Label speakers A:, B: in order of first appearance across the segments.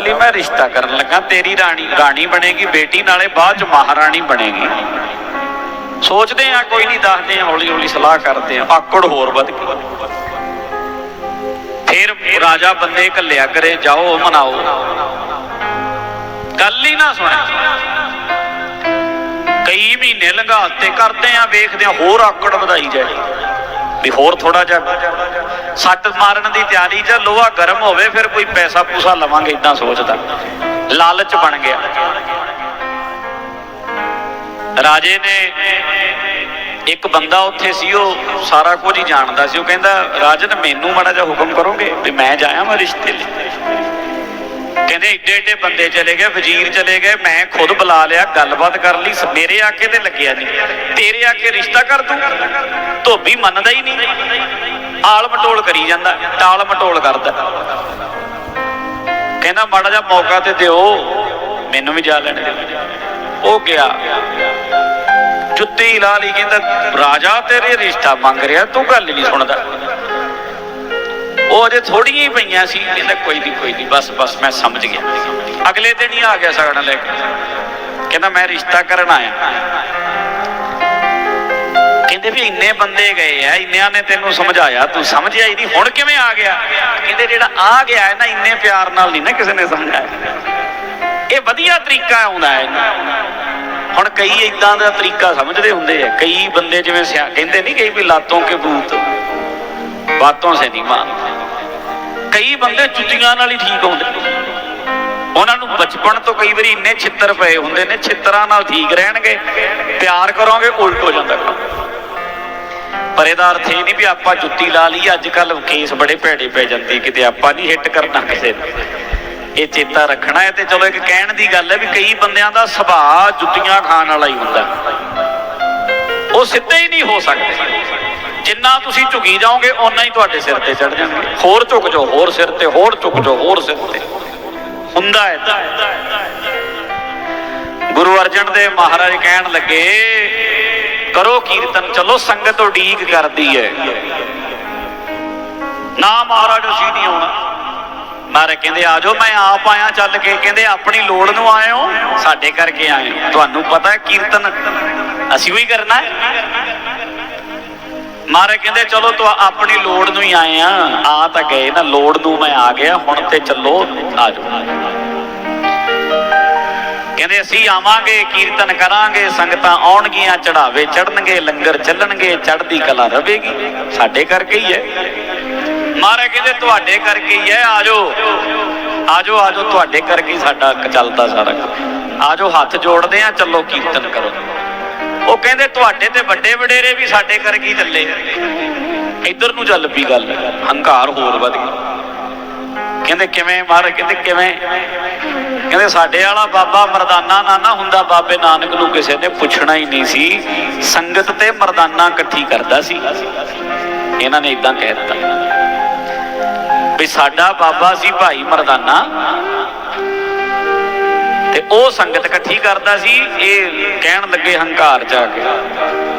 A: ਲਈ ਮੈਂ ਰਿਸ਼ਤਾ ਕਰਨ ਲੱਗਾ, ਤੇਰੀ ਰਾਣੀ ਰਾਣੀ ਬਣੇਗੀ, ਬੇਟੀ ਨਾਲੇ ਬਾਅਦ ਚ ਮਹਾਰਾਣੀ ਬਣੇਗੀ। ਸੋਚਦੇ ਆ, ਕੋਈ ਨਹੀਂ ਦੱਸਦੇ ਆ ਹੌਲੀ ਹੌਲੀ ਸਲਾਹ ਕਰਦੇ ਆ, ਆਕੜ ਹੋਰ ਵੱਧ ਗਈ। ਫਿਰ ਰਾਜਾ ਬੰਦੇ ਘੱਲਿਆ ਕਰੇ, ਜਾਓ, ਮਨਾਓ। ਗੱਲ ਹੀ ਨਾ ਸੁਣੇ। ਕਈ ਮਹੀਨੇ ਲੰਘਾਤੇ ਕਰਦੇ ਆ, ਵੇਖਦੇ ਆ, ਹੋਰ ਆਕੜ ਵਧਾਈ ਜਾਏ। ਵੀ ਹੋਰ ਥੋੜਾ ਜਿਹਾ ਸੱਟ ਮਾਰਨ ਦੀ ਤਿਆਰੀ ਚ ਲੋਹਾ ਗਰਮ ਹੋਵੇ, ਫਿਰ ਕੋਈ ਪੈਸਾ ਪੂਸਾ ਲਵਾਂਗੇ ਇਦਾਂ ਸੋਚਦਾ। ਲਾਲਚ ਬਣ ਗਿਆ। ਰਾਜੇ ਨੇ ਇੱਕ ਬੰਦਾ ਉੱਥੇ ਸੀ, ਉਹ ਸਾਰਾ ਕੁਝ ਹੀ ਜਾਣਦਾ ਸੀ। ਉਹ ਕਹਿੰਦਾ, ਰਾਜਨ, ਮੈਨੂੰ ਮਾੜਾ ਜਿਹਾ ਹੁਕਮ ਕਰੋਗੇ ਵੀ ਮੈਂ ਜਾਇਆ ਮੈਂ ਰਿਸ਼ਤੇ ਲਈ? ਕਹਿੰਦੇ ਏਡੇ ਏਡੇ ਬੰਦੇ ਚਲੇ ਗਏ, ਵਜ਼ੀਰ ਚਲੇ ਗਏ, ਮੈਂ ਖੁਦ ਬੁਲਾ ਲਿਆ, ਗੱਲਬਾਤ ਕਰ ਲਈ, ਸ- ਮੇਰੇ ਆਕੇ ਤੇ ਲੱਗਿਆ ਨਹੀਂ ਤੇਰੇ ਆਕੇ ਰਿਸ਼ਤਾ ਕਰ ਦੂੰ, ਧੋਬੀ ਮੰਨਦਾ ਹੀ ਨਹੀਂ। ਆਲ ਮਟੋਲ ਕਰੀ ਜਾਂਦਾ, ਟਾਲ ਮਟੋਲ ਕਰਦਾ। ਕਹਿੰਦਾ, ਮਾੜਾ ਜਿਹਾ ਮੌਕਾ ਤੇ ਦਿਓ, ਮੈਨੂੰ ਵੀ ਜਾ ਲੈਣ ਦਿਓ। ਉਹ ਗਿਆ। ਜੁੱਤੀ ਲਾ ਲਈ, ਕਹਿੰਦਾ, ਰਾਜਾ, ਤੇਰੇ ਰਿਸ਼ਤਾ ਮੰਗ ਰਿਹਾ, ਤੂੰ ਗੱਲ ਨਹੀਂ ਸੁਣਦਾ। ਉਹ ਅਜੇ ਥੋੜੀਆਂ ਹੀ ਪਈਆਂ ਸੀ, ਕਹਿੰਦਾ ਕੋਈ ਨਹੀਂ ਕੋਈ ਨਹੀਂ ਬਸ ਬਸ ਮੈਂ ਸਮਝ ਗਿਆ। ਅਗਲੇ ਦਿਨ ਹੀ ਆ ਗਿਆ ਸਗਣ ਲੈ ਕੇ। ਕਹਿੰਦਾ ਮੈਂ ਰਿਸ਼ਤਾ ਕਰਨ ਆਇਆ। ਕਹਿੰਦੇ ਵੀ ਇੰਨੇ ਬੰਦੇ ਗਏ ਆ, ਇੰਨਿਆਂ ਨੇ ਤੈਨੂੰ ਸਮਝਾਇਆ, ਤੂੰ ਸਮਝਿਆ ਹੀ ਨਹੀਂ ਹੁਣ ਕਿਵੇਂ ਆ ਗਿਆ? ਕਹਿੰਦੇ ਜਿਹੜਾ ਆ ਗਿਆ ਹੈ ਨਾ, ਇੰਨੇ ਪਿਆਰ ਨਾਲ ਨਹੀਂ ਨਾ ਕਿਸੇ ਨੇ ਸਮਝਾਇਆ। ਇਹ ਵਧੀਆ ਤਰੀਕਾ ਆਉਂਦਾ ਹੈ। ਹੁਣ ਕਈ ਇਦਾਂ ਦਾ ਤਰੀਕਾ ਸਮਝਦੇ ਹੁੰਦੇ ਆ। ਕਈ ਬੰਦੇ ਜਿਵੇਂ ਸਿਆ, ਕਹਿੰਦੇ ਨਹੀਂ ਕਈ ਵੀ ਲਾਤੋਂ ਕੇ ਬੂਤ ਬਾਤੋਂ ਸੇ ਨਹੀਂ ਮਾਨ ਕਈ ਬੰਦੇ ਜੁੱਤੀਆਂ ਨਾਲ ਹੀ ਠੀਕ ਹੁੰਦੇ। ਉਹਨਾਂ ਨੂੰ ਬਚਪਨ ਤੋਂ ਕਈ ਵਾਰੀ ਇੰਨੇ ਛਿੱਤਰ ਪਏ ਹੁੰਦੇ ਨੇ, ਛਿੱਤਰਾਂ ਨਾਲ ਠੀਕ ਰਹਿਣਗੇ ਪਿਆਰ ਕਰੋਗੇ, ਉਲਟ ਹੋ ਜਾਂਦਾ ਪਰ ਇਹਦਾ ਅਰਥ ਇਹ ਨਹੀਂ ਵੀ ਆਪਾਂ ਜੁੱਤੀ ਲਾ ਲਈ ਅੱਜ ਕੱਲ ਕੇਸ ਬੜੇ ਭੈੜੇ ਪੈ ਜਾਂਦੇ, ਕਿਤੇ ਆਪਾਂ ਨਹੀਂ ਹਿੱਟ ਕਰਨਾ ਕਿਸੇ ਨੂੰ। ਇਹ ਚੇਤਾ ਰੱਖਣਾ ਹੈ ਤੇ ਚਲੋ ਇੱਕ ਕਹਿਣ ਦੀ ਗੱਲ ਹੈ ਵੀ ਕਈ ਬੰਦਿਆਂ ਦਾ ਸੁਭਾਅ ਜੁੱਤੀਆਂ ਖਾਣ ਵਾਲਾ ਹੀ ਹੁੰਦਾ। ਉਹ ਸਿੱਧੇ ਹੀ ਨਹੀਂ ਹੋ ਸਕਦੇ। ਜਿੰਨਾ ਤੁਸੀਂ ਝੁਕੀ ਜਾਓਗੇ, ਓਨਾ ਹੀ ਤੁਹਾਡੇ ਸਿਰ ਤੇ ਚੜ ਜਾਣਗੇ। ਹੋਰ ਝੁਕ ਜਾਓ, ਹੋਰ ਸਿਰ ਤੇ, ਹੋਰ ਝੁਕ ਜਾਓ, ਹੋਰ ਸਿਰ ਤੇ। ਹੁੰਦਾ ਹੈ। ਗੁਰੂ ਅਰਜਨ ਦੇਵ ਮਹਾਰਾਜ ਕਹਿਣ ਲੱਗੇ, ਕਰੋ ਕੀਰਤਨ, ਚਲੋ ਸੰਗਤ ਉਡੀਕ ਕਰਦੀ ਹੈ। ਨਾ ਮਹਾਰਾਜ, ਅਸੀਂ ਨਹੀਂ ਆਉਣਾ। ਮਹਾਰਾਜ ਕਹਿੰਦੇ, ਆ ਜਾਓ, ਮੈਂ ਆਪ ਆਇਆ ਚੱਲ ਕੇ। ਕਹਿੰਦੇ, ਆਪਣੀ ਲੋੜ ਨੂੰ ਆਇਓ ਸਾਡੇ ਕਰਕੇ ਆਇਓ ਤੁਹਾਨੂੰ ਪਤਾ ਕੀਰਤਨ ਅਸੀਂ ਵੀ ਕਰਨਾ ਹੈ? ਮਾਰੇ ਕਹਿੰਦੇ, ਚਲੋ, ਤੂੰ ਆਪਣੀ ਲੋੜ ਨੂੰ ਹੀ ਆਏ ਆ। ਆ ਤਾਂ ਗਏ ਨਾ, ਲੋੜ ਨੂੰ ਮੈਂ ਆ ਗਿਆ, ਹੁਣ ਤੇ ਚੱਲੋ, ਆ ਜਾਓ। ਕਹਿੰਦੇ, ਅਸੀਂ ਆਵਾਂਗੇ, ਕੀਰਤਨ ਕਰਾਂਗੇ, ਸੰਗਤਾਂ ਆਉਣਗੀਆਂ ਚੜਾਵੇ ਚੜਨਗੇ ਲੰਗਰ ਚੱਲਣਗੇ, ਚੜ੍ਹਦੀ ਕਲਾ ਰਵੇਗੀ। ਸਾਡੇ ਕਰਕੇ ਹੀ ਹੈ। ਮਹਾਰਾਜ ਕਹਿੰਦੇ ਤੁਹਾਡੇ ਕਰਕੇ ਹੀ ਹੈ ਆਜੋ ਆਜੋ ਆਜੋ ਤੁਹਾਡੇ ਕਰਕੇ ਹੀ ਸਾਡਾ ਚੱਲਦਾ ਸਾਰਾ ਕੁਝ। ਆਜੋ ਹੱਥ ਜੋੜਦੇ ਆ ਚੱਲੋ, ਕੀਰਤਨ ਕਰੋ। ਉਹ ਕਹਿੰਦੇ ਤੁਹਾਡੇ ਤੇ ਵੱਡੇ ਵਡੇਰੇ ਵੀ ਸਾਡੇ ਕਰਕੇ ਹੀ ਚੱਲੇ। ਇੱਧਰ ਨੂੰ ਚੱਲ ਪਈ ਗੱਲ, ਹੰਕਾਰ ਹੋਰ ਵੱਧ ਗਿਆ। ਕਹਿੰਦੇ ਕਿਵੇਂ ਮਹਾਰਾਜ, ਕਹਿੰਦੇ ਕਿਵੇਂ? ਕਹਿੰਦੇ ਸਾਡੇ ਵਾਲਾ ਬਾਬਾ ਮਰਦਾਨਾ ਨਾ ਨਾ ਹੁੰਦਾ, ਬਾਬੇ ਨਾਨਕ ਨੂੰ ਕਿਸੇ ਨੇ ਪੁੱਛਣਾ ਹੀ ਨਹੀਂ ਸੀ। ਸੰਗਤ ਤੇ ਮਰਦਾਨਾ ਇਕੱਠੀ ਕਰਦਾ ਸੀ। ਇਹਨਾਂ ਨੇ ਇਦਾਂ ਕਹਿ ਦਿੱਤਾ। ਵੀ ਸਾਡਾ ਬਾਬਾ ਸੀ ਭਾਈ ਮਰਦਾਨਾ। ਤੇ ਉਹ ਸੰਗਤ ਇਕੱਠੀ ਕਰਦਾ ਸੀ, ਇਹ ਕਹਿਣ ਲੱਗੇ ਹੰਕਾਰ ਚ ਆ ਕੇ।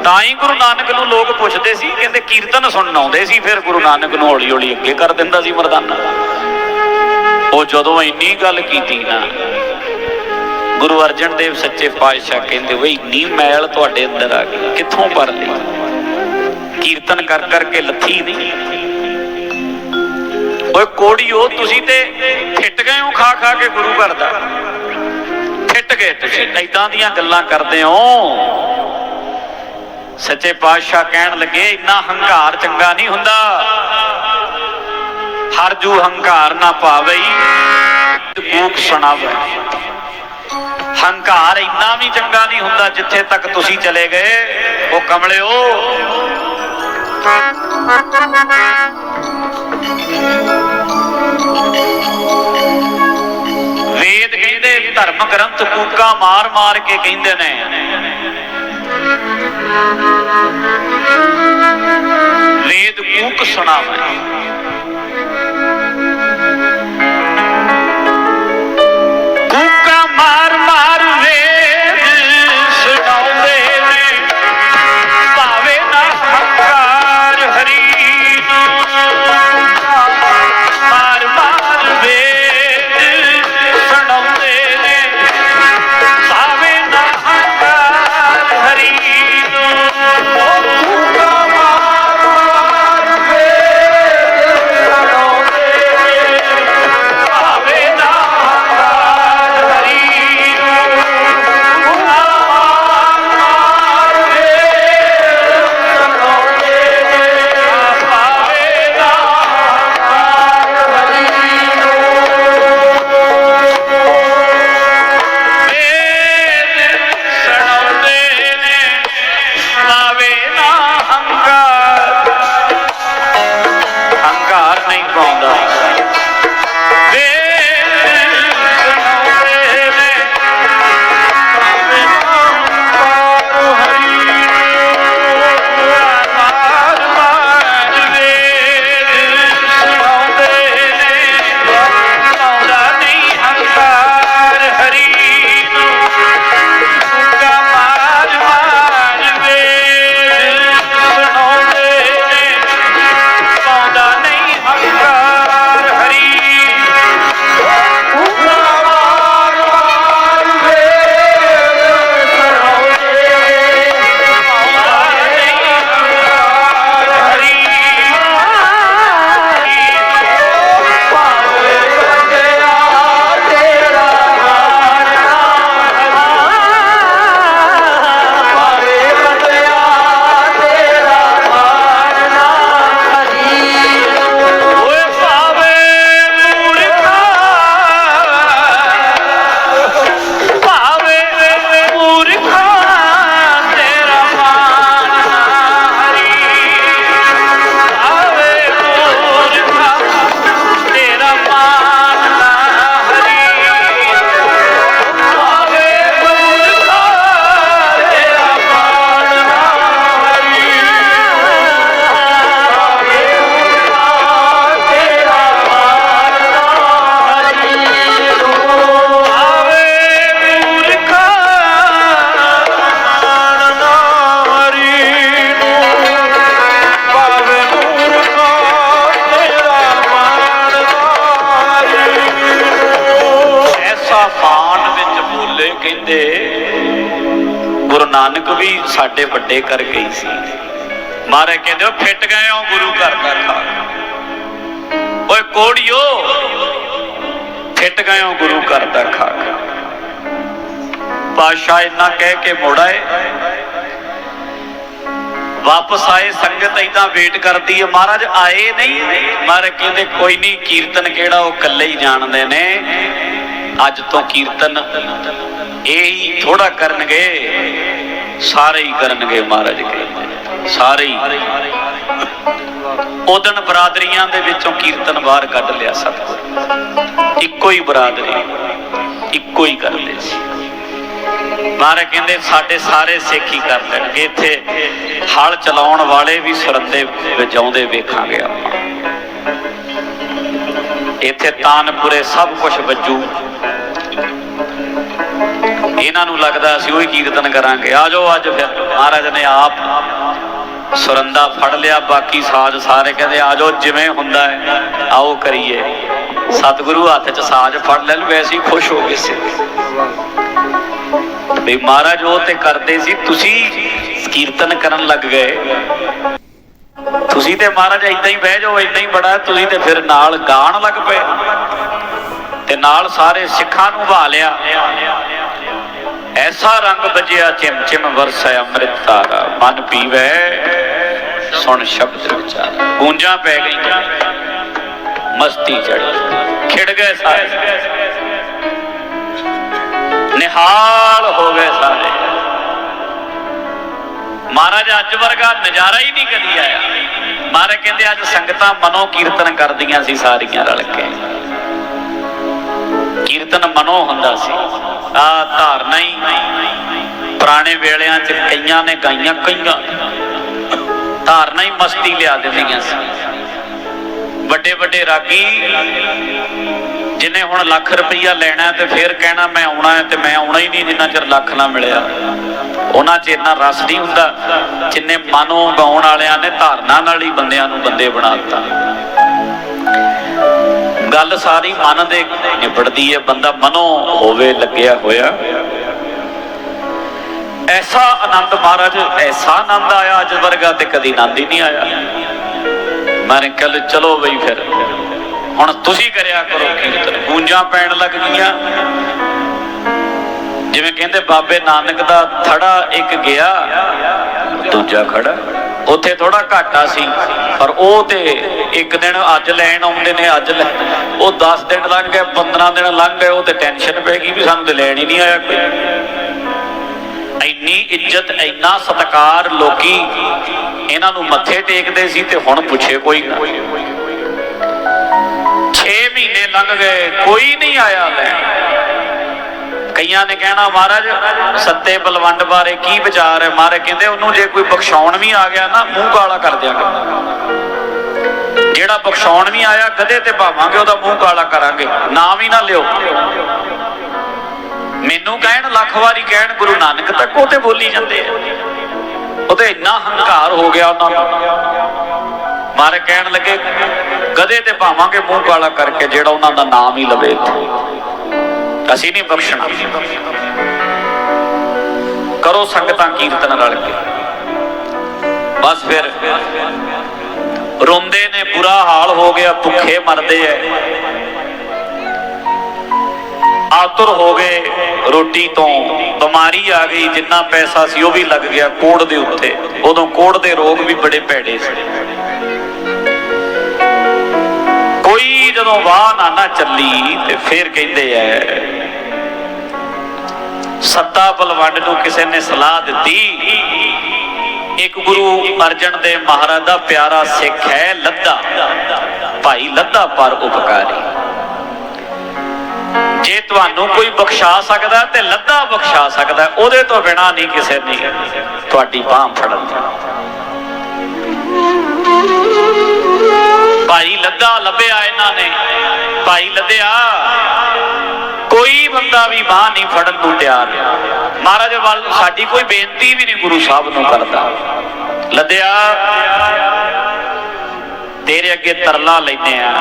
A: ਤਾਂ ਹੀ ਗੁਰੂ ਨਾਨਕ ਨੂੰ ਲੋਕ ਪੁੱਛਦੇ ਸੀ, ਕਹਿੰਦੇ ਕੀਰਤਨ ਸੁਣਨ ਆਉਂਦੇ ਸੀ, ਫਿਰ ਗੁਰੂ ਨਾਨਕ ਨੂੰ ਹੌਲੀ ਹੌਲੀ ਅੱਗੇ ਕਰ ਦਿੰਦਾ ਸੀ ਮਰਦਾਨਾ। ਉਹ ਜਦੋਂ ਇੰਨੀ ਗੱਲ ਕੀਤੀ ਨਾ, ਗੁਰੂ ਅਰਜਨ ਦੇਵ ਸੱਚੇ ਪਾਤਸ਼ਾਹ ਕਹਿੰਦੇ, ਓਏ, ਇੰਨੀ ਮੈਲ ਤੁਹਾਡੇ ਅੰਦਰ ਆ ਗਈ, ਕਿੱਥੋਂ ਭਰ ਲਈ ਕੀਰਤਨ ਕਰ ਕਰਕੇ ਲੱਥੀ ਨਹੀਂ? ਓਏ ਕੋੜੀਓ ਤੁਸੀਂ ਤੇ ਠਿੱਟ ਗਏ ਹੋ ਖਾ ਖਾ ਕੇ ਗੁਰੂ ਘਰ ਦਾ। ਠਿੱਟ ਗਏ ਤੁਸੀਂ ਐਦਾਂ ਦੀਆਂ ਗੱਲਾਂ ਕਰਦੇ ਹੋ। ਸੱਚੇ ਪਾਤਸ਼ਾਹ ਕਹਿਣ ਲੱਗੇ, ਇੰਨਾ ਹੰਕਾਰ ਚੰਗਾ ਨਹੀਂ ਹੁੰਦਾ। ਹਰ ਜੂ ਹੰਕਾਰ ਨਾ ਪਾਵਈ ਕੂਕ ਸੁਣਾਵੇ। ਹੰਕਾਰ ਇੰਨਾ ਵੀ ਚੰਗਾ ਨਹੀਂ ਹੁੰਦਾ ਜਿੱਥੇ ਤੱਕ ਤੁਸੀਂ ਚਲੇ ਗਏ। ਉਹ ਕਮਲਿਓ। ਵੇਦ ਕਹਿੰਦੇ ਧਰਮ ਗ੍ਰੰਥ ਕੂਕਾਂ ਮਾਰ ਮਾਰ ਕੇ ਕਹਿੰਦੇ ਨੇ। ਵੇਦ ਕੂਕ ਸੁਣਾਵੇ। ਕੂਕਾ ਮਾਰ ਮਾਰ ਵੀ ਸਾਡੇ ਵੱਡੇ ਕਰ ਗਈ ਸੀ। ਮਹਾਰਾਜ ਕਹਿੰਦੇ ਹੋ ਫਿੱਟ ਗਏ ਹੋ ਗੁਰੂ ਘਰ ਦਾ ਖਾ। ਓਏ ਕੋੜਿਓ, ਫਿੱਟ ਗਏ ਹੋ ਗੁਰੂ ਘਰ ਦਾ ਖਾ। ਪਾਸ਼ਾ ਇੰਨਾ ਕਹਿ ਕੇ ਮੋੜਾਏ ਵਾਪਸ ਆਏ, ਸੰਗਤ ਇਦਾਂ ਵੇਟ ਕਰਦੀ ਹੈ। ਮਹਾਰਾਜ ਆਏ ਨਹੀਂ। ਮਹਾਰਾਜ ਕਹਿੰਦੇ, ਕੋਈ ਨਹੀਂ, ਕੀਰਤਨ ਕਿਹੜਾ ਉਹ ਇਕੱਲੇ ਹੀ ਜਾਣਦੇ ਨੇ। ਅੱਜ ਤੋਂ ਕੀਰਤਨ ਇਹੀ ਥੋੜਾ ਕਰਨਗੇ। ਸਾਰੇ ਹੀ ਕਰਨਗੇ ਮਹਾਰਾਜ ਕਹਿੰਦੇ ਸਾਰੇ ਹੀ। ਉਦਣ ਬਰਾਦਰੀਆਂ ਦੇ ਵਿੱਚੋਂ ਕੀਰਤਨ ਬਾਹਰ ਕੱਢ ਲਿਆ ਸਤਿਗੁਰ ਇੱਕੋ ਹੀ ਬਰਾਦਰੀ, ਇੱਕੋ ਹੀ ਕਰਦੇ ਸੀ। ਮਹਾਰਾਜ ਕਹਿੰਦੇ, ਸਾਡੇ ਸਾਰੇ ਸਿੱਖ ਹੀ ਕਰ ਲੈਣਗੇ। ਇੱਥੇ ਹਲ ਚਲਾਉਣ ਵਾਲੇ ਵੀ ਸੁਰੰਦੇ ਵਜਾਉਂਦੇ ਵੇਖਾਂਗੇ ਆਪਾਂ। ਇੱਥੇ ਤਾਨਪੁਰੇ ਸਭ ਕੁਝ ਵੱਜੂ। ਇਹਨਾਂ ਨੂੰ ਲੱਗਦਾ ਅਸੀਂ ਉਹੀ ਕੀਰਤਨ ਕਰਾਂਗੇ। ਆ ਜਾਓ ਅੱਜ ਫਿਰ। ਮਹਾਰਾਜ ਨੇ ਆਪ ਸੁਰੰਦਾ ਫੜ ਲਿਆ, ਬਾਕੀ ਸਾਜ਼ ਸਾਰੇ ਕਹਿੰਦੇ ਆ ਜਾਓ, ਜਿਵੇਂ ਹੁੰਦਾ ਹੈ, ਆਓ ਕਰੀਏ। ਸਤਿਗੁਰੂ ਹੱਥ 'ਚ ਸਾਜ਼ ਫੜ ਲੈਣ ਵੈਸੇ ਹੀ ਖੁਸ਼ ਹੋ ਗਏ ਸੀ। ਵੀ ਮਹਾਰਾਜ ਉਹ ਤੇ ਕਰਦੇ ਸੀ, ਤੁਸੀਂ ਕੀਰਤਨ ਕਰਨ ਲੱਗ ਗਏ। ਤੁਸੀਂ ਤੇ ਮਹਾਰਾਜ ਇਦਾਂ ਹੀ ਬਹਿ ਜਾਓ ਇਦਾਂ ਹੀ ਬੜਾ, ਤੁਸੀਂ ਤੇ ਫਿਰ ਨਾਲ ਗਾਣ ਲੱਗ ਪਏ। ਤੇ ਨਾਲ ਸਾਰੇ ਸਿੱਖਾਂ ਨੂੰ ਭਾ ਲਿਆ ਐਸਾ ਰੰਗ ਬਜਿਆ ਚਿਮ ਚਿਮ ਵਰਸਾ ਅੰਮ੍ਰਿਤ ਧਾਰਾ ਮਨ ਪੀਵੇ, ਸੁਣ ਸ਼ਬਦ ਵਿਚਾਰ। ਗੂੰਜਾਂ ਪੈ ਗਈਆਂ, ਮਸਤੀ ਚੜੀ ਖਿੜ ਗਏ ਸਾਰੇ। ਨਿਹਾਲ ਹੋ ਗਏ ਸਾਰੇ। ਮਹਾਰਾਜ ਅੱਜ ਵਰਗਾ ਨਜ਼ਾਰਾ ਹੀ ਨਹੀਂ ਕਦੀ ਆਇਆ। ਮਹਾਰਾਜ ਕਹਿੰਦੇ ਅੱਜ ਸੰਗਤਾਂ ਮਨੋ ਕੀਰਤਨ ਕਰਦੀਆਂ ਸੀ ਸਾਰੀਆਂ ਰਲ ਕੇ। ਕੀਰਤਨ ਮਨੋ ਹੁੰਦਾ ਸੀ। ਆ ਧਾਰਨਾ ਹੀ ਪੁਰਾਣੇ ਵੇਲਿਆਂ 'ਚ ਕਈਆਂ ਨੇ ਗਾਈਆਂ ਕਈਆਂ। ਧਾਰਨਾ ਹੀ ਮਸਤੀ ਲਿਆ ਦਿੰਦੀਆਂ ਸੀ। ਵੱਡੇ ਵੱਡੇ ਰਾਗੀ ਜਿਨੇ ਹੁਣ ਲੱਖ ਰੁਪਈਆ ਲੈਣਾ ਤੇ ਫਿਰ ਕਹਿਣਾ ਮੈਂ ਆਉਣਾ ਹੈ ਤੇ ਮੈਂ ਆਉਣਾ ਹੀ ਨਹੀਂ ਜਿੰਨਾ ਚਿਰ ਲੱਖ ਨਾ ਮਿਲਿਆ। ਉਹਨਾਂ 'ਚ ਇੰਨਾ ਰਸ ਨਹੀਂ ਹੁੰਦਾ ਜਿੰਨੇ ਮਨੋਂ ਗਾਉਣ ਵਾਲਿਆਂ ਨੇ ਧਾਰਨਾ ਨਾਲ ਹੀ ਬੰਦਿਆਂ ਨੂੰ ਬੰਦੇ ਬਣਾ ਦਿੱਤਾ। ਗੱਲ ਸਾਰੀ ਮਨ ਦੇ ਨਿਬੜਦੀ ਹੈ ਬੰਦਾ ਮਨੋਂ ਹੋਵੇ, ਲੱਗਿਆ ਹੋਇਆ। ਐਸਾ ਆਨੰਦ ਮਹਾਰਾਜ, ਐਸਾ ਆਨੰਦ ਆਇਆ ਅੱਜ ਵਰਗਾ ਤੇ ਕਦੀ ਆਨੰਦ ਹੀ ਨਹੀਂ ਆਇਆ। ਮੈਂ ਕਿਹਾ ਚਲੋ ਬਈ ਫਿਰ। ਹੁਣ ਤੁਸੀਂ ਕਰਿਆ ਕਰੋ ਕੀਰਤਨ। ਗੂੰਜਾਂ ਪੈਣ ਲੱਗ ਗਈਆਂ। ਜਿਵੇਂ ਕਹਿੰਦੇ, ਬਾਬੇ ਨਾਨਕ ਦਾ ਥੜਾ ਇੱਕ ਗਿਆ, ਦੂਜਾ ਖੜਾ। ਉੱਥੇ ਥੋੜਾ ਘਾਟਾ ਸੀ, ਪਰ ਉਹ ਤੇ ਇੱਕ ਦਿਨ ਅੱਜ ਲੈਣ ਆਉਂਦੇ ਨੇ, ਅੱਜ ਲੈ, ਉਹ 10 ਦਿਨ ਲੰਘ ਗਏ 15 ਦਿਨ ਲੰਘ ਗਏ, ਉਹ ਤੇ ਟੈਨਸ਼ਨ ਪੈ ਗਈ ਵੀ ਸਾਨੂੰ ਤੇ ਲੈਣ ਹੀ ਨਹੀਂ ਆਇਆ ਕੋਈ। ਇੰਨੀ ਇੱਜ਼ਤ, ਇੰਨਾ ਸਤਿਕਾਰ ਲੋਕੀ ਇਹਨਾਂ ਨੂੰ ਮੱਥੇ ਟੇਕਦੇ ਸੀ ਤੇ ਹੁਣ ਪੁੱਛੇ ਕੋਈ ਨਾ 6 ਮਹੀਨੇ ਲੰਘ ਗਏ, ਕੋਈ ਨਹੀਂ ਆਇਆ ਲੈਣ। ਕਈਆਂ ਨੇ ਕਹਿਣਾ, ਮਹਾਰਾਜ, ਸੱਤੇ ਬਲਵੰਡ ਬਾਰੇ ਕੀ ਵਿਚਾਰ ਹੈ? ਮਹਾਰਾਜ ਕਹਿੰਦੇ, ਉਹਨੂੰ ਜੇ ਕੋਈ ਬਖਸ਼ਾਉਣ ਵੀ ਆ ਗਿਆ ਨਾ, ਮੂੰਹ ਕਾਲਾ ਕਰ ਦਿਆਂਗੇ। ਜਿਹੜਾ ਬਖਸ਼ਾਉਣ ਵੀ ਆਇਆ ਕਦੇ ਤੇ ਭਾਵਾਂਗੇ, ਉਹਦਾ ਮੂੰਹ ਕਾਲਾ ਕਰਾਂਗੇ। ਨਾਮ ਹੀ ਨਾ ਲਿਓ। ਮੈਨੂੰ ਕਹਿਣ, ਲੱਖ ਵਾਰੀ ਕਹਿਣ, ਗੁਰੂ ਨਾਨਕ ਤੱਕ ਉਹ ਤੇ ਬੋਲੀ ਜਾਂਦੇ ਆ। ਉਹ ਤੇ ਇੰਨਾ ਹੰਕਾਰ ਹੋ ਗਿਆ ਉਹਨਾਂ ਨੂੰ। ਮਾਰੇ ਕਹਿਣ ਲੱਗੇ ਗਦੇ ਤੇ ਪਾਵਾਂਗੇ ਮੂੰਹ ਕਾਲਾ ਕਰਕੇ ਜਿਹੜਾ ਉਹਨਾਂ ਦਾ ਨਾਮ ਹੀ ਲਵੇ। ਅਸੀਂ ਨਹੀਂ ਬਖਸ਼ਣਾ। ਕਰੋ ਸੰਗਤਾਂ ਕੀਰਤਨ ਰਲ ਕੇ। ਬਸ ਫਿਰ, ਰੋਂਦੇ ਨੇ, ਬੁਰਾ ਹਾਲ ਹੋ ਗਿਆ, ਭੁੱਖੇ ਮਰਦੇ ਐ। ਆਤੁਰ ਹੋ ਗਏ ਰੋਟੀ ਤੋਂ, ਬਿਮਾਰੀ ਆ ਗਈ, ਜਿੰਨਾ ਪੈਸਾ ਸੀ ਉਹ ਵੀ ਲੱਗ ਗਿਆ ਕੋੜ ਦੇ ਉੱਤੇ। ਉਦੋਂ ਕੋੜ ਦੇ ਰੋਗ ਵੀ ਬੜੇ ਭੈੜੇ ਸੀ। ਕੋਈ ਜਦੋਂ ਵਾਹ ਨਾ ਨਾ ਚੱਲੀ ਤੇ ਫਿਰ ਕਹਿੰਦੇ ਐ ਸੱਤਾ ਬਲਵੰਡ ਨੂੰ ਕਿਸੇ ਨੇ ਸਲਾਹ ਦਿੱਤੀ। ਇੱਕ ਗੁਰੂ ਅਰਜਨ ਦੇ ਮਹਾਰਾਜ ਦਾ ਪਿਆਰਾ ਸਿੱਖ ਹੈ, ਲੱਦਾ। ਭਾਈ ਲੱਦਾ ਪਰ ਉਪਕਾਰੀ। ਜੇ ਤੁਹਾਨੂੰ ਕੋਈ ਬਖਸ਼ਾ ਸਕਦਾ ਤੇ ਲੱਦਾ ਬਖਸ਼ਾ ਸਕਦਾ, ਉਹਦੇ ਤੋਂ ਬਿਨਾ ਨਹੀਂ ਕਿਸੇ ਨੇ ਤੁਹਾਡੀ ਬਾਹ ਫੜਨ ਭਾਈ ਲੱਦਾ ਲੱਭਿਆ ਇਹਨਾਂ ਨੇ। ਭਾਈ ਲੱਦਿਆ। ਕੋਈ ਬੰਦਾ ਵੀ ਬਾਹ ਨਹੀਂ ਫੜਨ ਨੂੰ ਤਿਆਰ। ਮਹਾਰਾਜ ਵੱਲ ਸਾਡੀ ਕੋਈ ਬੇਨਤੀ ਵੀ ਨਹੀਂ ਗੁਰੂ ਸਾਹਿਬ ਨੂੰ ਕਰਦਾ। ਲੱਦਿਆ, ਤੇਰੇ ਅੱਗੇ ਤਰਲਾ ਲੈਨੇ ਆ।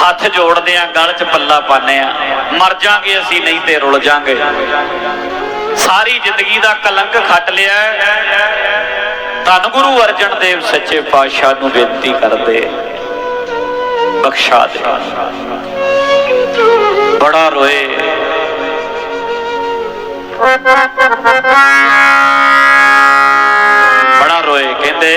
A: ਹੱਥ ਜੋੜਦੇ ਆ, ਗਲ 'ਚ ਪੱਲਾ ਪਾਉਂਦੇ ਆ। ਮਰ ਜਾਾਂਗੇ, ਅਸੀਂ ਨਹੀਂ ਤੇ ਰੁਲ ਜਾਾਂਗੇ। ਸਾਰੀ ਜ਼ਿੰਦਗੀ ਦਾ ਕਲੰਕ ਖੱਟ ਲਿਆ। ਧੰਨ ਗੁਰੂ ਅਰਜਨ ਦੇਵ ਸੱਚੇ ਪਾਤਸ਼ਾਹ ਨੂੰ ਬੇਨਤੀ ਕਰਦੇ। ਬਖਸ਼ਾ ਦੇ। ਬੜਾ ਰੋਏ। ਬੜਾ ਰੋਏ ਕਹਿੰਦੇ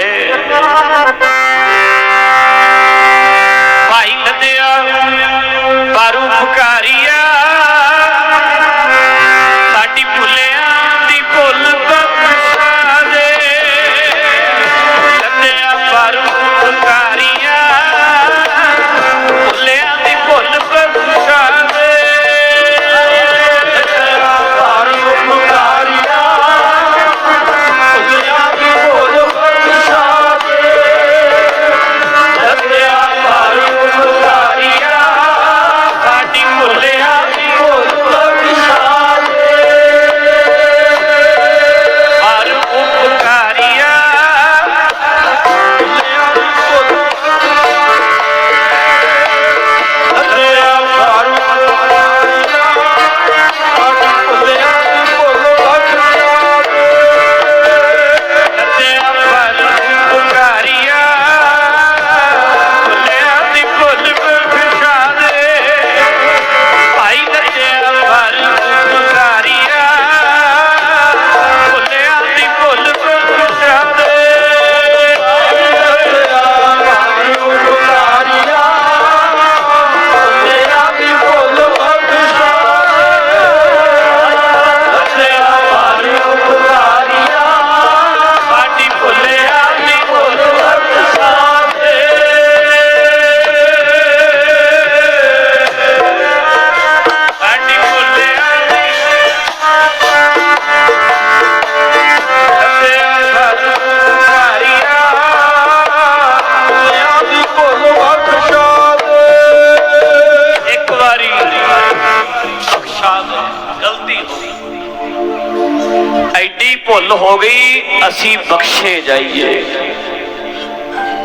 A: ਹੋ ਗਈ, ਅਸੀਂ ਬਖਸ਼ੇ ਜਾਈਏ।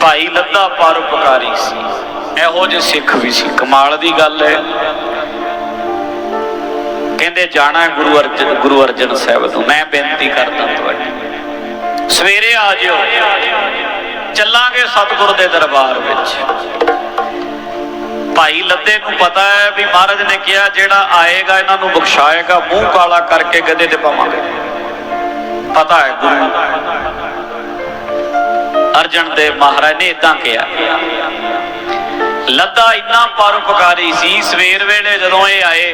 A: ਭਾਈ ਲੱਦਾ ਪਰਉਪਕਾਰੀ ਸੀ। ਇਹੋ ਜਿਹੇ ਸਿੱਖ ਵੀ ਸੀ। ਕਮਾਲ ਦੀ ਗੱਲ ਹੈ। ਕਹਿੰਦੇ, ਜਾਣਾ ਗੁਰੂ ਅਰਜਨ ਗੁਰੂ ਅਰਜਨ ਸਾਹਿਬ ਨੂੰ ਮੈਂ ਬੇਨਤੀ ਕਰਦਾ ਤੁਹਾਡੀ। ਸਵੇਰੇ ਆ ਜਿਓ। ਚੱਲਾਂਗੇ ਸਤਿਗੁਰ ਦੇ ਦਰਬਾਰ ਵਿੱਚ। ਭਾਈ ਲੱਦੇ ਨੂੰ ਪਤਾ ਹੈ ਵੀ ਮਹਾਰਾਜ ਨੇ ਕਿਹਾ, ਜਿਹੜਾ ਆਏਗਾ, ਇਹਨਾਂ ਨੂੰ ਬਖਸ਼ਾਏਗਾ, ਮੂੰਹ ਕਾਲਾ ਕਰਕੇ ਗਦੇ ਤੇ ਪਾਵਾਂਗੇ। ਪਤਾ ਹੈ ਗੁਰੂ। ਅਰਜਨ ਦੇਵ ਮਹਾਰਾਜ ਨੇ ਇਦਾਂ ਕਿਹਾ, ਲੱਦਾ ਇੰਨਾ ਪਰਉਪਕਾਰੀ ਸੀ, ਸਵੇਰ ਵੇਲੇ ਜਦੋਂ ਇਹ ਆਏ,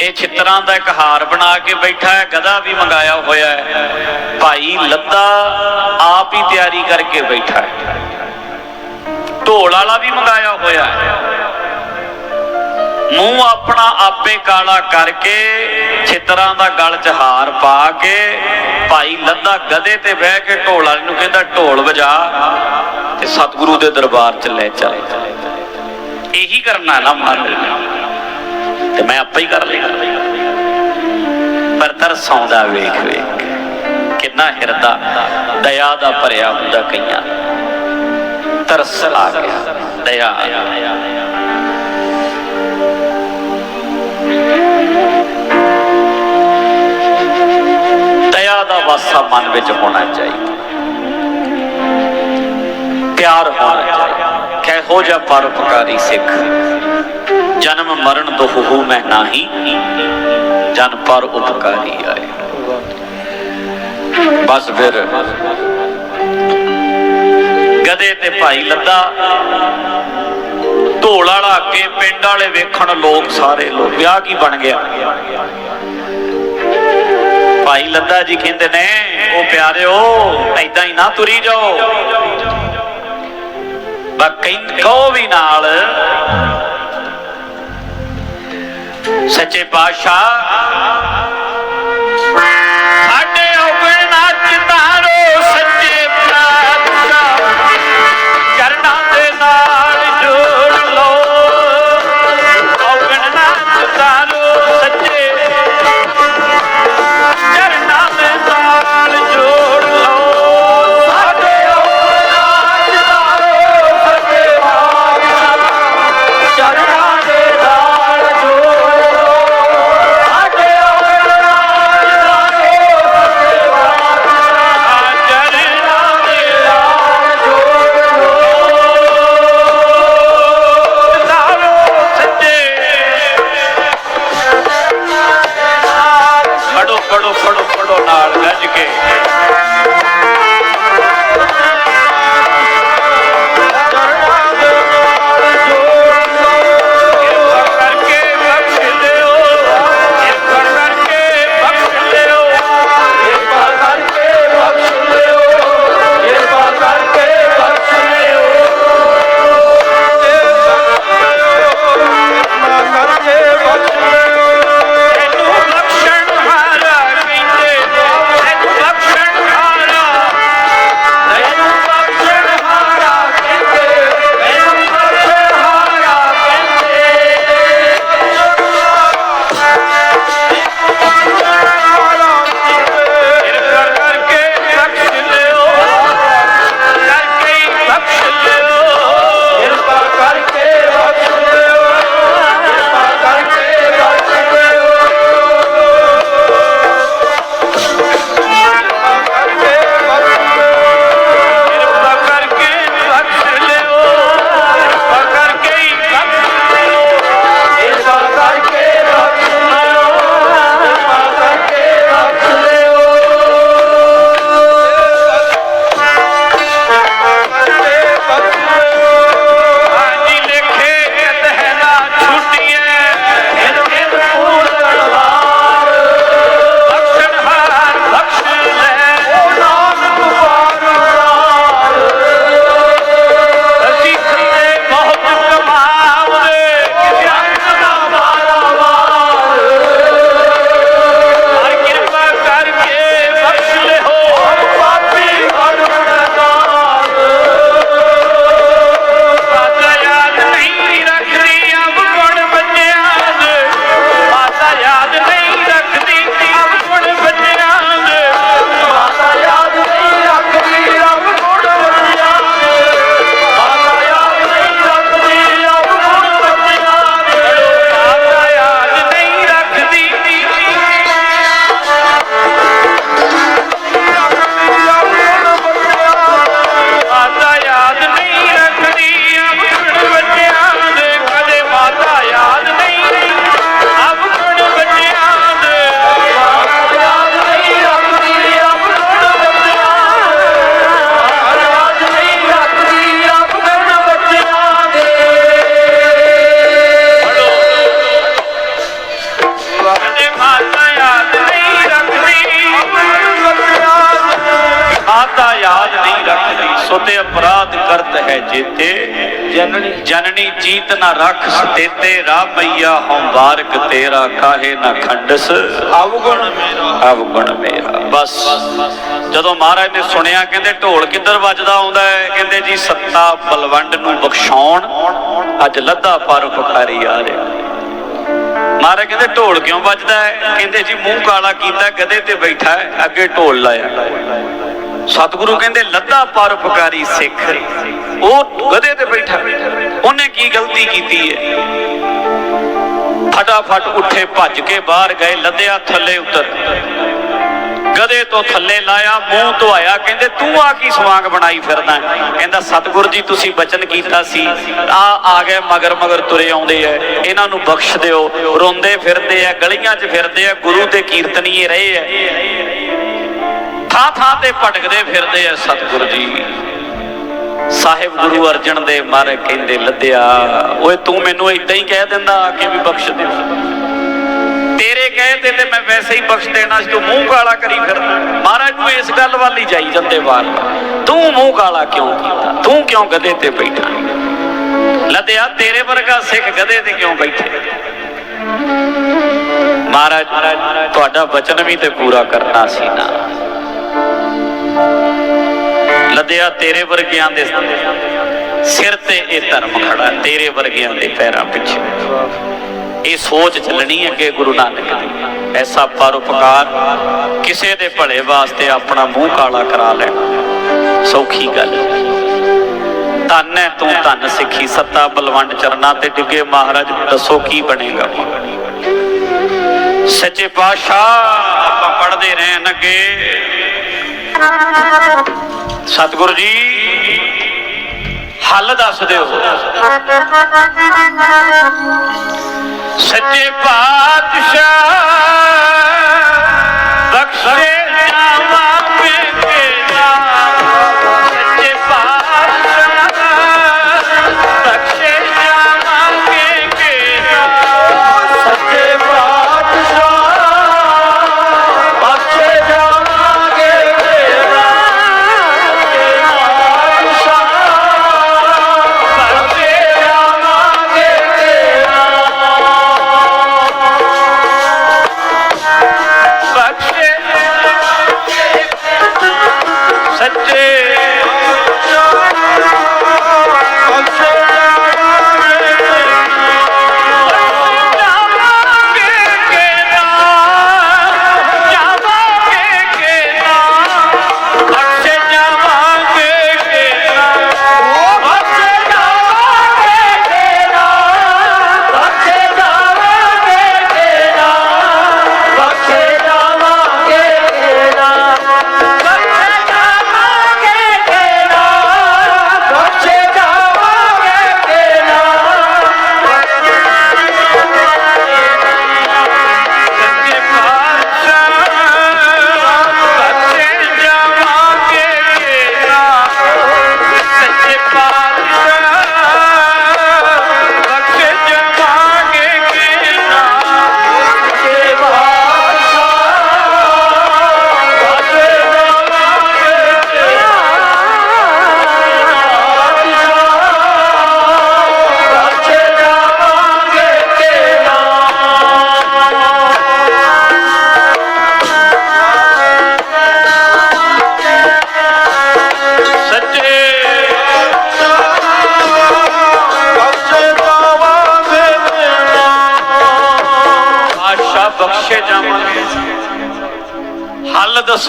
A: ਇਹ ਛਿੱਤਰਾਂ ਦਾ ਇੱਕ ਹਾਰ ਬਣਾ ਕੇ ਬੈਠਾ ਹੈ, ਗਧਾ ਵੀ ਮੰਗਾਇਆ ਹੋਇਆ ਹੈ। ਭਾਈ ਲੱਦਾ ਆਪ ਹੀ ਤਿਆਰੀ ਕਰਕੇ ਬੈਠਾ ਹੈ। ਢੋਲ ਵਾਲਾ ਵੀ ਮੰਗਾਇਆ ਹੋਇਆ ਹੈ। ਮੂੰਹ ਆਪਣਾ ਆਪੇ ਕਾਲਾ ਕਰਕੇ ਛਿੱਤਰਾਂ ਦਾ ਗਲ 'ਚ ਹਾਰ ਪਾ ਕੇ ਭਾਈ ਲੱਦਾ ਗਦੇ ਤੇ ਬਹਿ ਕੇ ਢੋਲ ਵਾਲੇ ਨੂੰ ਕਹਿੰਦਾ, ਢੋਲ ਵਜਾ ਤੇ ਸਤਿਗੁਰੂ ਦੇ ਦਰਬਾਰ 'ਚ ਲੈ ਚੱਲ। ਇਹੀ ਕਰਨਾ ਨਾ ਮਹਾਰਾਜ ਤੇ ਮੈਂ ਆਪੇ ਹੀ ਕਰ ਲਿਆ। ਪਰ ਤਰਸਾਉਂਦਾ ਵੇਖ ਵੇਖ ਕਿੰਨਾ ਹਿਰਦਾ ਦਇਆ ਦਾ ਭਰਿਆ ਹੁੰਦਾ ਕਈਆਂ ਤਰਸ ਆ ਗਿਆ, ਦਇਆ ਦਇਆ ਮਨ ਵਿੱਚ ਹੋਣਾ ਚਾਹੀਦਾ। ਪਿਆਰ ਹੋਣਾ ਚਾਹੀਦਾ। ਕਿਹੋ ਜਿਹਾ ਪਰਉਪਕਾਰੀ ਸਿੱਖ? ਜਨਮ ਮਰਨ ਦੁਹੂ ਮੈਂ ਨਾਹੀ, ਜਨ ਪਰ ਉਪਕਾਰੀ ਆਏ। ਬਸ ਫਿਰ ਗਦੇ ਤੇ ਭਾਈ ਲੱਦਾ, ਢੋਲ ਵਾਲਾ ਅੱਗੇ ਪਿੰਡ ਵਾਲੇ ਵੇਖਣ ਲੋਕ ਸਾਰੇ ਲੋਕ, ਵਿਆਹ ਕੀ ਬਣ ਗਿਆ? ਭਾਈ ਲੱਦਾ ਜੀ ਕਹਿੰਦੇ ਨੇ, ਉਹ ਪਿਆਰਿਓ ਐਦਾਂ ਹੀ ਨਾ ਤੁਰੀ ਜਾਓ। ਬਾਕੀ ਕਹੋ ਵੀ ਨਾਲ। ਸੱਚੇ ਪਾਤਸ਼ਾਹ। ਤੇ ਅਪਰਾਧ ਕਰਤ ਹੈ ਜੀਤੇ।
B: ਜਨਨੀ।
A: ਜਨਨੀ ਜੀਤ ਨਾ ਰੱਖ ਸਤੇਤੇ ਰਾ ਮਈਆ ਹਉ ਬਾਰਕ ਤੇਰਾ ਕਾਹੇ ਨਾ ਖੰਡਸ।
B: ਅਵਗੁਣ
A: ਅਵਗੁਣ ਮੇਰਾ। ਬਸ। ਜਦੋਂ ਮਹਾਰਾਜ ਨੇ ਸੁਣਿਆ ਕਹਿੰਦੇ ਢੋਲ ਕਿੱਧਰ ਵੱਜਦਾ ਆਉਂਦਾ ਹੈ? ਕਹਿੰਦੇ ਜੀ ਸੱਤਾ ਬਲਵੰਡ ਨੂੰ ਬਖਸ਼ਾਉਣ। ਅੱਜ ਲੱਧਾ ਪਰ ਪੁਕਾਰੀ ਆ ਰਿਹਾ। ਮਹਾਰਾਜ ਕਹਿੰਦੇ ਢੋਲ ਕਿਉਂ ਵੱਜਦਾ ਹੈ? ਕਹਿੰਦੇ ਜੀ ਮੂੰਹ ਕਾਲਾ ਕੀਤਾ ਗਧੇ ਤੇ ਬੈਠਾ ਹੈ ਅੱਗੇ ਢੋਲ ਲਾਇਆ। ਸਤਿਗੁਰੂ ਕਹਿੰਦੇ, ਲੱਦਾ ਪਰ ਪੁਕਾਰੀ ਸਿੱਖ। ਉਹ ਗਧੇ ਤੇ ਬੈਠਾ। ਉਹਨੇ ਕੀ ਗਲਤੀ ਕੀਤੀ ਹੈ ਫਟਾਫਟ ਉੱਠੇ, ਭੱਜ ਕੇ ਬਾਹਰ ਗਏ, ਲੱਦਿਆ ਥੱਲੇ ਉਤਰ। ਗਧੇ ਤੋਂ ਥੱਲੇ ਲਾਇਆ, ਮੂੰਹ ਧੋਇਆ, ਕਹਿੰਦੇ, ਤੂੰ ਆ ਕੀ ਸਵਾਂਗ ਬਣਾਈ ਫਿਰਦਾ? ਕਹਿੰਦਾ, ਸਤਿਗੁਰ ਜੀ, ਤੁਸੀਂ ਬਚਨ ਕੀਤਾ ਸੀ। ਆ ਆ ਗਏ, ਮਗਰ ਮਗਰ ਤੁਰੇ ਆਉਂਦੇ ਐ ਇਹਨਾਂ ਨੂੰ ਬਖਸ਼ ਦਿਓ। ਰੋਂਦੇ ਫਿਰਦੇ ਐ ਗਲੀਆਂ 'ਚ ਫਿਰਦੇ ਐ ਗੁਰੂ ਦੇ ਕੀਰਤਨੀਏ ਰਹੇ ਐ ਥਾਂ ਥਾਂ ਤੇ ਭਟਕਦੇ ਫਿਰਦੇ ਐ ਸਤਿਗੁਰ ਜੀ। ਸਾਹਿਬ ਗੁਰੂ ਅਰਜਨ ਦੇਵ ਮਹਾਰਾਜ ਕਹਿੰਦੇ, ਲੱਦਿਆ, ਓਏ ਤੂੰ ਮੈਨੂੰ ਇਦਾਂ ਹੀ ਕਹਿ ਦਿੰਦਾ ਆ ਕੇ ਵੀ ਬਖਸ਼ ਦੇ। ਤੇਰੇ ਕਹੇ ਤੇ ਤੇ ਮੈਂ ਵੈਸੇ ਹੀ ਬਖਸ਼ ਦੇਣਾ ਸੀ, ਤੂੰ ਮੂੰਹ ਕਾਲਾ ਕਰੀ ਫਿਰਦਾ। ਮਹਾਰਾਜ ਨੂੰ ਇਸ ਗੱਲ ਵੱਲ ਹੀ ਜਾਈ ਜਾਂਦੇ ਵਾਰ ਤੂੰ ਮੂੰਹ ਕਾਲਾ ਕਿਉਂ ਕੀਤਾ? ਤੂੰ ਕਿਉਂ ਗਧੇ ਤੇ ਬੈਠਾ? ਲੱਦਿਆ, ਤੇਰੇ ਵਰਗਾ ਸਿੱਖ ਗਧੇ ਤੇ ਕਿਉਂ ਬੈਠੇ? ਮਹਾਰਾਜ, ਤੁਹਾਡਾ ਵਚਨ ਵੀ ਤੇ ਪੂਰਾ ਕਰਨਾ ਸੀ ਨਾ। ਲੱਦਿਆ ਤੇਰੇ ਵਰਗਿਆਂ ਦੇ ਸਿਰ ਤੇ ਇਹ ਧਰਮ ਖੜਾ, ਤੇਰੇ ਵਰਗਿਆਂ ਦੇ ਪੈਰਾਂ ਪਿੱਛੇ। ਇਹ ਸੋਚ ਚੱਲਣੀ ਅੱਗੇ ਗੁਰੂ ਨਾਨਕ ਦੀ। ਐਸਾ ਪਰਉਪਕਾਰ ਕਿਸੇ ਦੇ ਭਲੇ ਵਾਸਤੇ ਆਪਣਾ ਮੂੰਹ ਕਾਲਾ ਕਰਾ ਲੈਣਾ। ਸੌਖੀ ਗੱਲ। ਧੰਨ ਹੈ ਤੂੰ ਧੰਨ ਸਿੱਖੀ, ਸੱਤਾ ਬਲਵੰਡ ਚਰਨਾਂ ਤੇ ਡਿੱਗੇ ਮਹਾਰਾਜ, ਦੱਸੋ ਕੀ ਬਣੇਗਾ ਸੱਚੇ ਪਾਤਸ਼ਾਹ, ਆਪਾਂ ਪੜ੍ਹਦੇ ਰਹਿਣ ਅੱਗੇ। ਸਤਿਗੁਰੂ ਜੀ ਹੱਲ ਦੱਸ ਦਿਓ। ਸੱਚੇ ਪਾਤਸ਼ਾਹ ਬਖਸ਼ੇ ਜਾਵਾਂਗੇ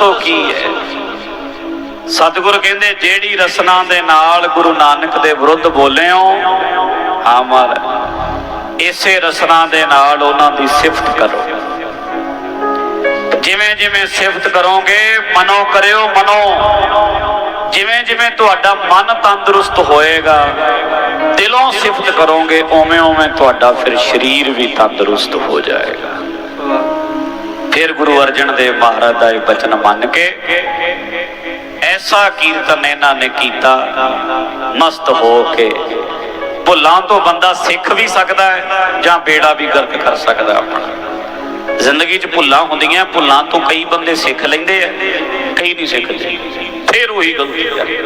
A: ਦੱਸੋ ਕੀ ਹੈ? ਸਤਿਗੁਰ ਕਹਿੰਦੇ, ਜਿਹੜੀ ਰਸਨਾ ਦੇ ਨਾਲ ਗੁਰੂ ਨਾਨਕ ਦੇ ਵਿਰੁੱਧ ਬੋਲੇ ਹੋ ਹਾਂ ਇਸੇ ਰਸਨਾ ਦੇ ਨਾਲ ਉਹਨਾਂ ਦੀ ਸਿਫਤ ਕਰੋ। ਜਿਵੇਂ ਜਿਵੇਂ ਸਿਫਤ ਕਰੋਗੇ, ਮਨੋ ਕਰਿਓ ਮਨੋ। ਜਿਵੇਂ ਜਿਵੇਂ ਤੁਹਾਡਾ ਮਨ ਤੰਦਰੁਸਤ ਹੋਏਗਾ, ਦਿਲੋਂ ਸਿਫਤ ਕਰੋਗੇ ਓਵੇਂ ਓਵੇਂ ਤੁਹਾਡਾ ਫਿਰ ਸਰੀਰ ਵੀ ਤੰਦਰੁਸਤ ਹੋ ਜਾਏਗਾ। ਫਿਰ ਗੁਰੂ ਅਰਜਨ ਦੇਵ ਮਹਾਰਾਜ ਦਾ ਇਹ ਬਚਨ ਮੰਨ ਕੇ ਐਸਾ ਕੀਰਤਨ ਇਹਨਾਂ ਨੇ ਕੀਤਾ, ਮਸਤ ਹੋ ਕੇ। ਭੁੱਲਾਂ ਤੋਂ ਬੰਦਾ ਸਿੱਖ ਵੀ ਸਕਦਾ ਹੈ ਜਾਂ ਬੇੜਾ ਵੀ ਗਰਕ ਕਰ ਸਕਦਾ ਆਪਣਾ। ਜ਼ਿੰਦਗੀ 'ਚ ਭੁੱਲਾਂ ਹੁੰਦੀਆਂ, ਭੁੱਲਾਂ ਤੋਂ ਕਈ ਬੰਦੇ ਸਿੱਖ ਲੈਂਦੇ ਆ, ਕਈ ਨਹੀਂ ਸਿੱਖਦੇ। ਫਿਰ ਉਹੀ ਗਲਤੀ ਕਰਦੇ